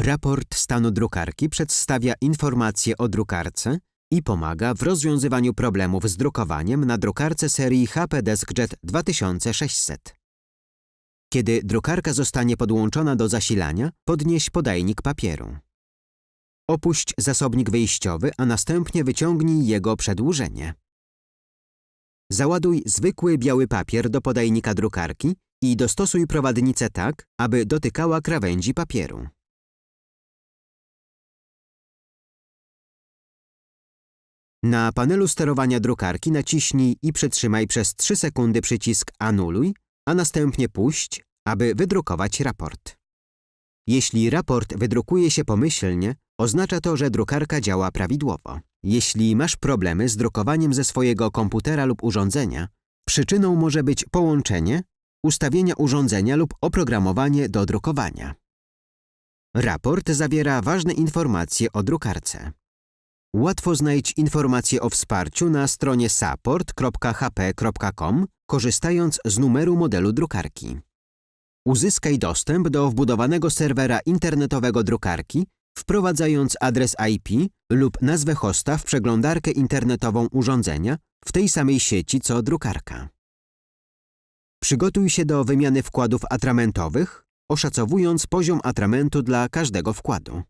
Raport stanu drukarki przedstawia informacje o drukarce i pomaga w rozwiązywaniu problemów z drukowaniem na drukarce serii HP DeskJet 2600. Kiedy drukarka zostanie podłączona do zasilania, podnieś podajnik papieru. Opuść zasobnik wyjściowy, a następnie wyciągnij jego przedłużenie. Załaduj zwykły biały papier do podajnika drukarki i dostosuj prowadnicę tak, aby dotykała krawędzi papieru. Na panelu sterowania drukarki naciśnij i przytrzymaj przez 3 sekundy przycisk Anuluj, a następnie puść, aby wydrukować raport. Jeśli raport wydrukuje się pomyślnie, oznacza to, że drukarka działa prawidłowo. Jeśli masz problemy z drukowaniem ze swojego komputera lub urządzenia, przyczyną może być połączenie, ustawienia urządzenia lub oprogramowanie do drukowania. Raport zawiera ważne informacje o drukarce. Łatwo znajdź informacje o wsparciu na stronie support.hp.com, korzystając z numeru modelu drukarki. Uzyskaj dostęp do wbudowanego serwera internetowego drukarki, wprowadzając adres IP lub nazwę hosta w przeglądarkę internetową urządzenia w tej samej sieci co drukarka. Przygotuj się do wymiany wkładów atramentowych, oszacowując poziom atramentu dla każdego wkładu.